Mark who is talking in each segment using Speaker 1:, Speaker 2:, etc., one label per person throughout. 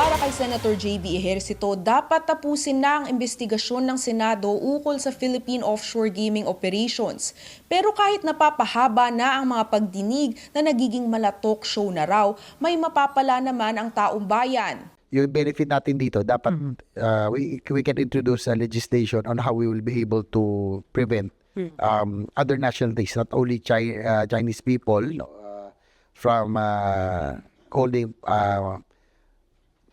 Speaker 1: Para kay Senator J.B. Ejercito, dapat tapusin na ang investigasyon ng Senado ukol sa Philippine offshore gaming operations. Pero kahit napapahaba na ang mga pagdinig na nagiging malatok show na raw, may mapapala naman ang taong bayan.
Speaker 2: yung benefit natin dito, dapat uh, we, we can introduce a legislation on how we will be able to prevent um, other nationalities, not only Chi- uh, Chinese people, no, uh, from uh, holding uh,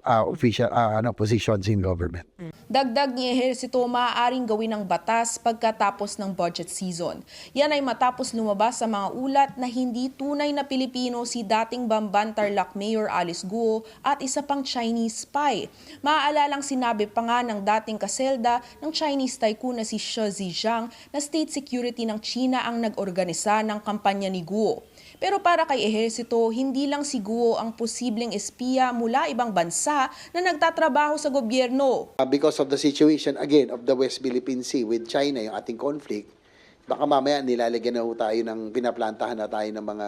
Speaker 2: uh, official uh, ano, positions in government.
Speaker 1: Dagdag ni Ejercito, maaaring gawin ng batas pagkatapos ng budget season. Yan ay matapos lumabas sa mga ulat na hindi tunay na Pilipino si dating Bamban Tarlac Mayor Alice Guo at isa pang Chinese spy. Maaalalang sinabi pa nga ng dating kaselda ng Chinese tycoon na si Xi Zhejiang na state security ng China ang nag-organisa ng kampanya ni Guo. Pero para kay Ejercito, hindi lang si Guo ang posibleng espiya mula ibang bansa na nagtatrabaho sa gobyerno.
Speaker 3: Uh, because of the situation, again, of the West Philippine Sea with China, yung ating conflict, baka mamaya nilalagyan na tayo ng, pinaplantahan na tayo ng mga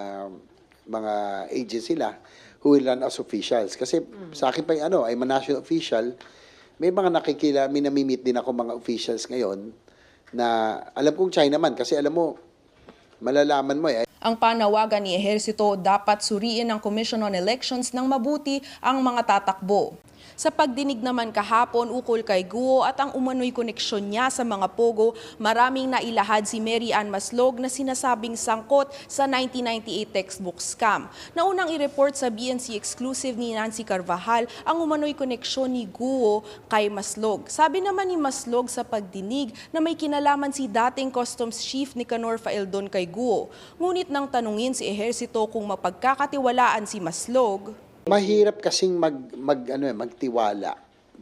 Speaker 3: mga agency sila who will run as officials. Kasi sa akin pa yung ano, I'm a national official, may mga nakikila, may namimit din ako mga officials ngayon na alam kong China man, kasi alam mo, malalaman mo eh,
Speaker 1: Ang panawagan ni Ejercito dapat suriin ng Commission on Elections ng mabuti ang mga tatakbo. Sa pagdinig naman kahapon ukol kay Guo at ang umano'y koneksyon niya sa mga pogo, maraming nailahad si Mary Ann Maslog na sinasabing sangkot sa 1998 textbook scam. Naunang i-report sa BNC exclusive ni Nancy Carvajal ang umano'y koneksyon ni Guo kay Maslog. Sabi naman ni Maslog sa pagdinig na may kinalaman si dating Customs Chief Nicanor Faeldon kay Guo. Ngunit nang tanungin si Ejercito kung mapagkakatiwalaan si Maslog,
Speaker 3: mahirap kasing mag, mag ano eh, magtiwala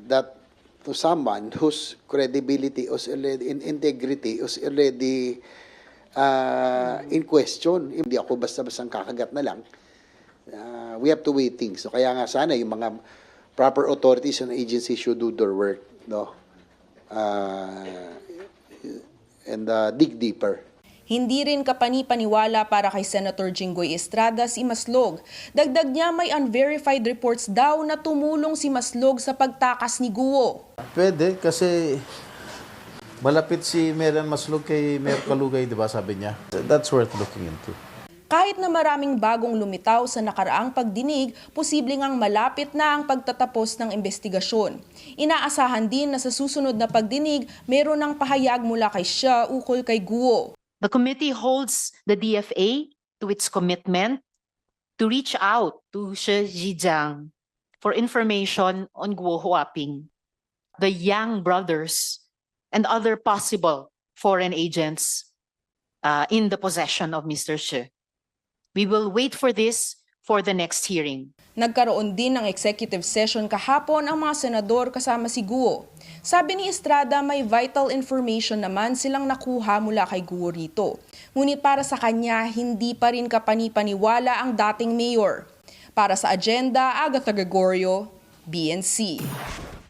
Speaker 3: that to someone whose credibility or in integrity is already uh, in question. Hindi ako basta-basta kakagat na lang. Uh, we have to weigh things. So kaya nga sana yung mga proper authorities and agencies should do their work, no? Uh, and uh, dig deeper.
Speaker 1: Hindi rin kapani-paniwala para kay Senator Jinggoy Estrada si Maslog. Dagdag niya may unverified reports daw na tumulong si Maslog sa pagtakas ni Guo.
Speaker 4: Pwede kasi malapit si Meran Maslog kay Mayor Kalugay, di ba sabi niya? That's worth looking into.
Speaker 1: Kahit na maraming bagong lumitaw sa nakaraang pagdinig, posibleng ang malapit na ang pagtatapos ng investigasyon. Inaasahan din na sa susunod na pagdinig, meron ng pahayag mula kay siya ukol kay Guo.
Speaker 5: The committee holds the DFA to its commitment to reach out to Shi Zhejiang for information on Guo Huaping, the Yang brothers, and other possible foreign agents uh, in the possession of Mr. Shi. We will wait for this for the next hearing.
Speaker 1: Nagkaroon din ng executive session kahapon ang mga senador kasama si Guo. Sabi ni Estrada may vital information naman silang nakuha mula kay Guo rito. Ngunit para sa kanya, hindi pa rin kapani-paniwala ang dating mayor. Para sa agenda, Agatha Gregorio, BNC.